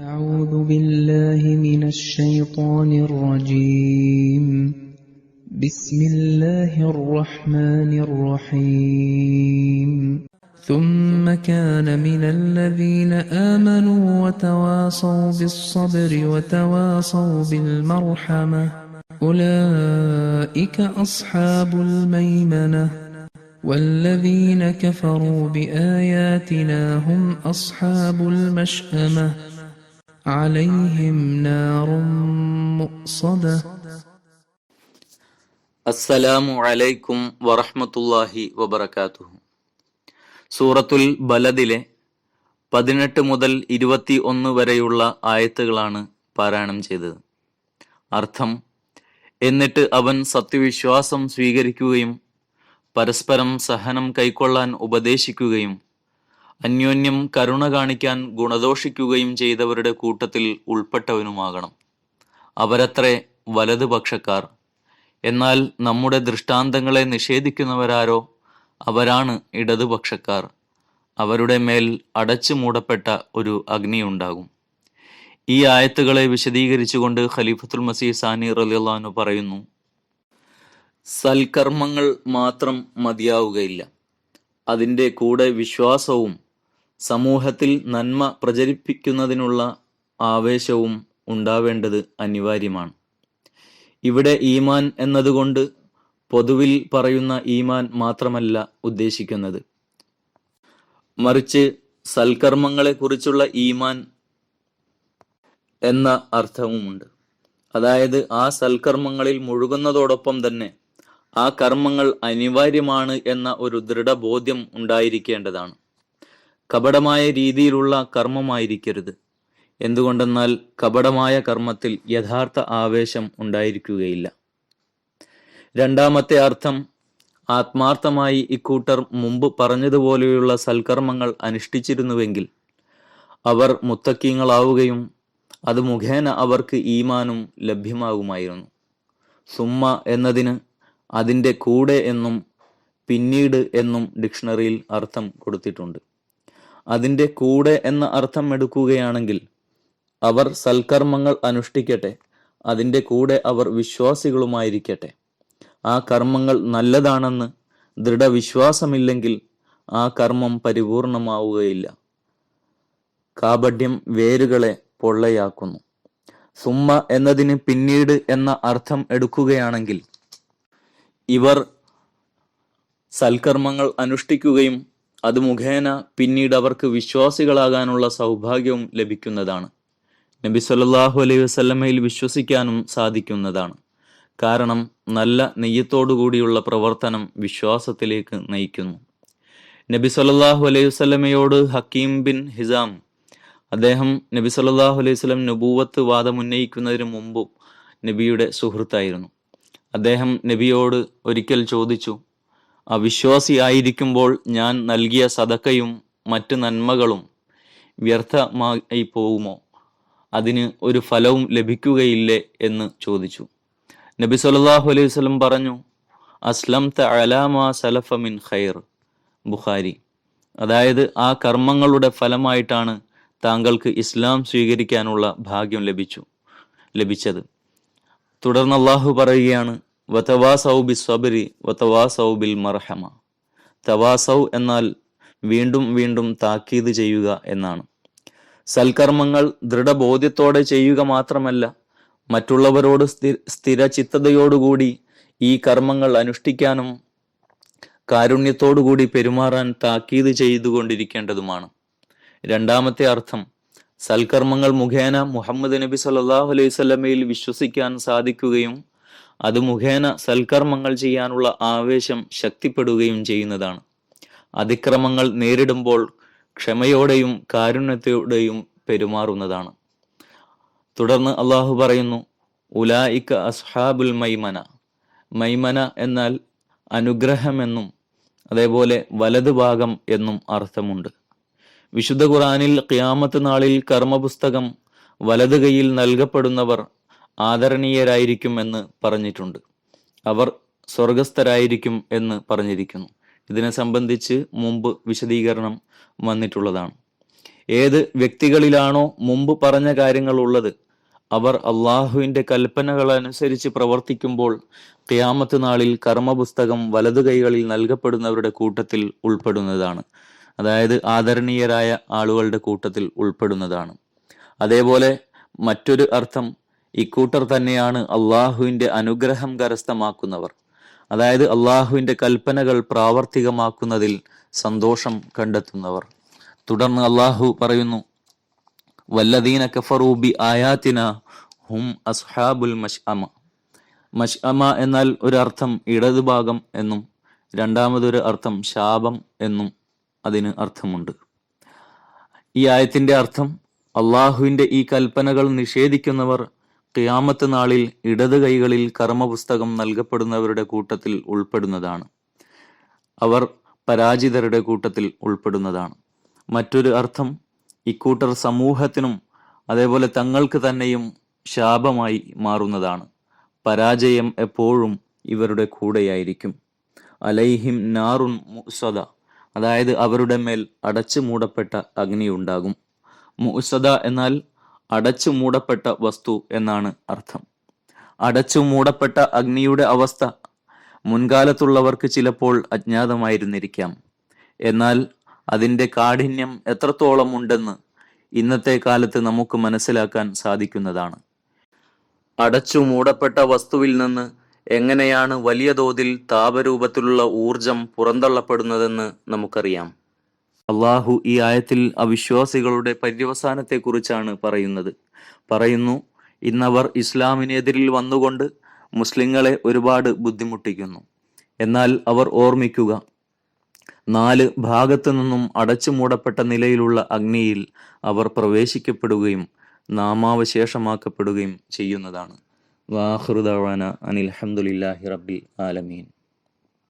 أعوذ بالله من الشيطان الرجيم. بسم الله الرحمن الرحيم. ثم كان من الذين آمنوا وتواصوا بالصبر وتواصوا بالمرحمة. أولئك أصحاب الميمنة. والذين كفروا بآياتنا هم أصحاب المشأمة. عليهم نار مؤصدة അസ്സലാമു അലൈക്കും വറഹ്മത്തുള്ളാഹി വബറകാതുഹു സൂറത്തുൽ ബലദിലെ പതിനെട്ട് മുതൽ ഇരുപത്തി ഒന്ന് വരെയുള്ള ആയത്തുകളാണ് പാരായണം ചെയ്തത് അർത്ഥം എന്നിട്ട് അവൻ സത്യവിശ്വാസം സ്വീകരിക്കുകയും പരസ്പരം സഹനം കൈക്കൊള്ളാൻ ഉപദേശിക്കുകയും അന്യോന്യം കരുണ കാണിക്കാൻ ഗുണദോഷിക്കുകയും ചെയ്തവരുടെ കൂട്ടത്തിൽ ഉൾപ്പെട്ടവനുമാകണം. അവരത്രേ വലതുപക്ഷക്കാർ എന്നാൽ നമ്മുടെ ദൃഷ്ടാന്തങ്ങളെ നിഷേധിക്കുന്നവരാരോ? അവരാണ് ഇടതുപക്ഷക്കാർ അവരുടെ മേൽ അടച്ചു മൂടപ്പെട്ട ഒരു അഗ്നിയുണ്ടാകും. ഈ ആയത്തുകളെ വിശദീകരിച്ചുകൊണ്ട് ഖലീഫത്തുൽ മസീഹ് സാനി റലിയുള്ളഹാനു പറയുന്നു സൽക്കർമ്മങ്ങൾ മാത്രം മതിയാവുകയില്ല. അതിന്റെ കൂടെ വിശ്വാസവും സമൂഹത്തിൽ നന്മ പ്രചരിപ്പിക്കുന്നതിനുള്ള ആവേശവും ഉണ്ടാവേണ്ടത് അനിവാര്യമാണ്. ഇവിടെ ഈമാൻ എന്നതുകൊണ്ട് പൊതുവിൽ പറയുന്ന ഈമാൻ മാത്രമല്ല ഉദ്ദേശിക്കുന്നത്. മറിച്ച് സൽക്കർമ്മങ്ങളെക്കുറിച്ചുള്ള ഈമാൻ എന്ന അർത്ഥവുമുണ്ട്. അതായത് ആ സൽക്കർമ്മങ്ങളിൽ മുഴുകുന്നതോടൊപ്പം തന്നെ ആ കർമ്മങ്ങൾ അനിവാര്യമാണ് എന്ന ഒരു ദൃഢബോധ്യം ഉണ്ടായിരിക്കേണ്ടതാണ്. കപടമായ രീതിയിലുള്ള കർമ്മമായിരിക്കരുത്. എന്തുകൊണ്ടെന്നാൽ കപടമായ കർമ്മത്തിൽ യഥാർത്ഥ ആവേശം ഉണ്ടായിരിക്കുകയില്ല. രണ്ടാമത്തെ അർത്ഥം ആത്മാർത്ഥമായി ഇക്കൂട്ടർ മുമ്പ് പറഞ്ഞതുപോലെയുള്ള സൽക്കർമ്മങ്ങൾ അനുഷ്ഠിച്ചിരുന്നുവെങ്കിൽ അവർ മുത്തക്കീങ്ങളാവുകയും അത് മുഖേന അവർക്ക് ഈമാനും ലഭ്യമാകുമായിരുന്നു. സുമ്മ എന്നതിന് അതിന്റെ കൂടെ എന്നും പിന്നീട് എന്നും ഡിക്ഷണറിയിൽ അർത്ഥം കൊടുത്തിട്ടുണ്ട്. അതിന്റെ കൂടെ എന്ന അർത്ഥം എടുക്കുകയാണെങ്കിൽ അവർ സൽക്കർമ്മങ്ങൾ അനുഷ്ഠിക്കട്ടെ അതിന്റെ കൂടെ അവർ വിശ്വാസികളുമായിരിക്കട്ടെ. ആ കർമ്മങ്ങൾ നല്ലതാണെന്ന് ദൃഢവിശ്വാസമില്ലെങ്കിൽ ആ കർമ്മം പരിപൂർണമാവുകയില്ല. കാപഢ്യം വേരുകളെ പൊള്ളയാക്കുന്നു. സുമ്മ എന്നതിന് പിന്നീട് എന്ന അർത്ഥം എടുക്കുകയാണെങ്കിൽ ഇവർ സൽക്കർമ്മങ്ങൾ അനുഷ്ഠിക്കുകയും അത് മുഖേന പിന്നീട് അവർക്ക് വിശ്വാസികളാകാനുള്ള സൗഭാഗ്യവും ലഭിക്കുന്നതാണ്. നബി സല്ലാഹു അലൈഹി വസല്ലമയിൽ വിശ്വസിക്കാനും സാധിക്കുന്നതാണ്. കാരണം നല്ല നെയ്യത്തോടുകൂടിയുള്ള പ്രവർത്തനം വിശ്വാസത്തിലേക്ക് നയിക്കുന്നു. നബി സല്ലാഹു അലൈഹി വസ്ലമയോട് ഹക്കീം ബിൻ ഹിസാം അദ്ദേഹം നബി സല്ലാഹു അലൈഹി വസ്ലം നുബൂവത്ത് വാദം ഉന്നയിക്കുന്നതിന് മുമ്പും നബിയുടെ സുഹൃത്തായിരുന്നു. അദ്ദേഹം നബിയോട് ഒരിക്കൽ ചോദിച്ചു അവിശ്വാസിയായിരിക്കുമ്പോൾ ഞാൻ നൽകിയ സതക്കയും മറ്റ് നന്മകളും വ്യർത്ഥമായി പോകുമോ? അതിന് ഒരു ഫലവും ലഭിക്കുകയില്ലേ എന്ന് ചോദിച്ചു. നബി സല്ലല്ലാഹു അലൈഹി വസല്ലം പറഞ്ഞു അസ്ലം അലാമ സലഫ മിൻ ഖൈർ ബുഖാരി. അതായത് ആ കർമ്മങ്ങളുടെ ഫലമായിട്ടാണ് താങ്കൾക്ക് ഇസ്ലാം സ്വീകരിക്കാനുള്ള ഭാഗ്യം ലഭിച്ചു ലഭിച്ചത്. തുടർന്ന് അള്ളാഹു പറയുകയാണ് വതവാസൗ ബി വതവാസൗ ബിൽ മർഹമ തവാസൗ എന്നാൽ വീണ്ടും വീണ്ടും താക്കീത് ചെയ്യുക എന്നാണ്. സൽക്കർമ്മങ്ങൾ ദൃഢബോധ്യത്തോടെ ചെയ്യുക മാത്രമല്ല മറ്റുള്ളവരോട് സ്ഥി സ്ഥിര ചിത്തതയോടുകൂടി ഈ കർമ്മങ്ങൾ അനുഷ്ഠിക്കാനും കാരുണ്യത്തോടുകൂടി പെരുമാറാൻ താക്കീത് ചെയ്തുകൊണ്ടിരിക്കേണ്ടതുമാണ്. രണ്ടാമത്തെ അർത്ഥം സൽക്കർമ്മങ്ങൾ മുഖേന മുഹമ്മദ് നബി സല്ലാഹു അലൈഹി വസല്ലമയിൽ വിശ്വസിക്കാൻ സാധിക്കുകയും അത് മുഖേന സൽക്കർമ്മങ്ങൾ ചെയ്യാനുള്ള ആവേശം ശക്തിപ്പെടുകയും ചെയ്യുന്നതാണ്. അതിക്രമങ്ങൾ നേരിടുമ്പോൾ ക്ഷമയോടെയും കാരുണ്യത്തോടെയും പെരുമാറുന്നതാണ്. തുടർന്ന് അള്ളാഹു പറയുന്നു ഉലായിക്ക അസ്ഹാബുൽ മൈമന. മൈമന എന്നാൽ അനുഗ്രഹമെന്നും അതേപോലെ വലതുഭാഗം എന്നും അർത്ഥമുണ്ട്. വിശുദ്ധ ഖുറാനിൽ ഖിയാമത്ത് നാളിൽ കർമ്മപുസ്തകം വലത് കൈയിൽ നൽകപ്പെടുന്നവർ ആദരണീയരായിരിക്കും എന്ന് പറഞ്ഞിട്ടുണ്ട്. അവർ സ്വർഗസ്ഥരായിരിക്കും എന്ന് പറഞ്ഞിരിക്കുന്നു. ഇതിനെ സംബന്ധിച്ച് മുമ്പ് വിശദീകരണം വന്നിട്ടുള്ളതാണ്. ഏത് വ്യക്തികളിലാണോ മുമ്പ് പറഞ്ഞ കാര്യങ്ങൾ ഉള്ളത് അവർ അള്ളാഹുവിന്റെ കൽപ്പനകൾ അനുസരിച്ച് പ്രവർത്തിക്കുമ്പോൾ ക്യാമത്ത് നാളിൽ കർമ്മപുസ്തകം വലതു കൈകളിൽ നൽകപ്പെടുന്നവരുടെ കൂട്ടത്തിൽ ഉൾപ്പെടുന്നതാണ്. അതായത് ആദരണീയരായ ആളുകളുടെ കൂട്ടത്തിൽ ഉൾപ്പെടുന്നതാണ്. അതേപോലെ മറ്റൊരു അർത്ഥം ഇക്കൂട്ടർ തന്നെയാണ് അള്ളാഹുവിന്റെ അനുഗ്രഹം കരസ്ഥമാക്കുന്നവർ. അതായത് അള്ളാഹുവിന്റെ കൽപ്പനകൾ പ്രാവർത്തികമാക്കുന്നതിൽ സന്തോഷം കണ്ടെത്തുന്നവർ. തുടർന്ന് അള്ളാഹു പറയുന്നു വല്ലദീന കഫറൂബി ആയാത്തിന ഹും അസ്ഹാബുൽ മഷ്അമ മഷ്അമ എന്നാൽ ഒരർത്ഥം ഇടതുഭാഗം എന്നും രണ്ടാമതൊരു അർത്ഥം ശാപം എന്നും അതിന് അർത്ഥമുണ്ട്. ഈ ആയത്തിന്റെ അർത്ഥം അള്ളാഹുവിന്റെ ഈ കൽപ്പനകൾ നിഷേധിക്കുന്നവർ ഖിയാമത്ത് നാളിൽ ഇടത് കൈകളിൽ കർമ്മപുസ്തകം നൽകപ്പെടുന്നവരുടെ കൂട്ടത്തിൽ ഉൾപ്പെടുന്നതാണ്. അവർ പരാജിതരുടെ കൂട്ടത്തിൽ ഉൾപ്പെടുന്നതാണ്. മറ്റൊരു അർത്ഥം ഇക്കൂട്ടർ സമൂഹത്തിനും അതേപോലെ തങ്ങൾക്ക് തന്നെയും ശാപമായി മാറുന്നതാണ്. പരാജയം എപ്പോഴും ഇവരുടെ കൂടെയായിരിക്കും. അലൈഹിം നാറുൻ മുസദ അതായത് അവരുടെ മേൽ അടച്ചു മൂടപ്പെട്ട അഗ്നി ഉണ്ടാകും. മുസദ എന്നാൽ അടച്ചു മൂടപ്പെട്ട വസ്തു എന്നാണ് അർത്ഥം. അടച്ചു മൂടപ്പെട്ട അഗ്നിയുടെ അവസ്ഥ മുൻകാലത്തുള്ളവർക്ക് ചിലപ്പോൾ അജ്ഞാതമായിരുന്നിരിക്കാം. എന്നാൽ അതിന്റെ കാഠിന്യം എത്രത്തോളം ഉണ്ടെന്ന് ഇന്നത്തെ കാലത്ത് നമുക്ക് മനസ്സിലാക്കാൻ സാധിക്കുന്നതാണ്. അടച്ചു മൂടപ്പെട്ട വസ്തുവിൽ നിന്ന് എങ്ങനെയാണ് വലിയ തോതിൽ താപരൂപത്തിലുള്ള ഊർജം പുറന്തള്ളപ്പെടുന്നതെന്ന് നമുക്കറിയാം. അള്ളാഹു ഈ ആയത്തിൽ അവിശ്വാസികളുടെ പര്യവസാനത്തെക്കുറിച്ചാണ് പറയുന്നത്. പറയുന്നു ഇന്നവർ ഇസ്ലാമിനെതിരിൽ വന്നുകൊണ്ട് മുസ്ലിങ്ങളെ ഒരുപാട് ബുദ്ധിമുട്ടിക്കുന്നു. എന്നാൽ അവർ ഓർമ്മിക്കുക നാല് ഭാഗത്തു നിന്നും അടച്ചു മൂടപ്പെട്ട നിലയിലുള്ള അഗ്നിയിൽ അവർ പ്രവേശിക്കപ്പെടുകയും നാമാവശേഷമാക്കപ്പെടുകയും ചെയ്യുന്നതാണ്. വാഹൃദാന അനിൽ അഹമ്മദില്ലാഹി റബ്ബിൽ ആലമീൻ.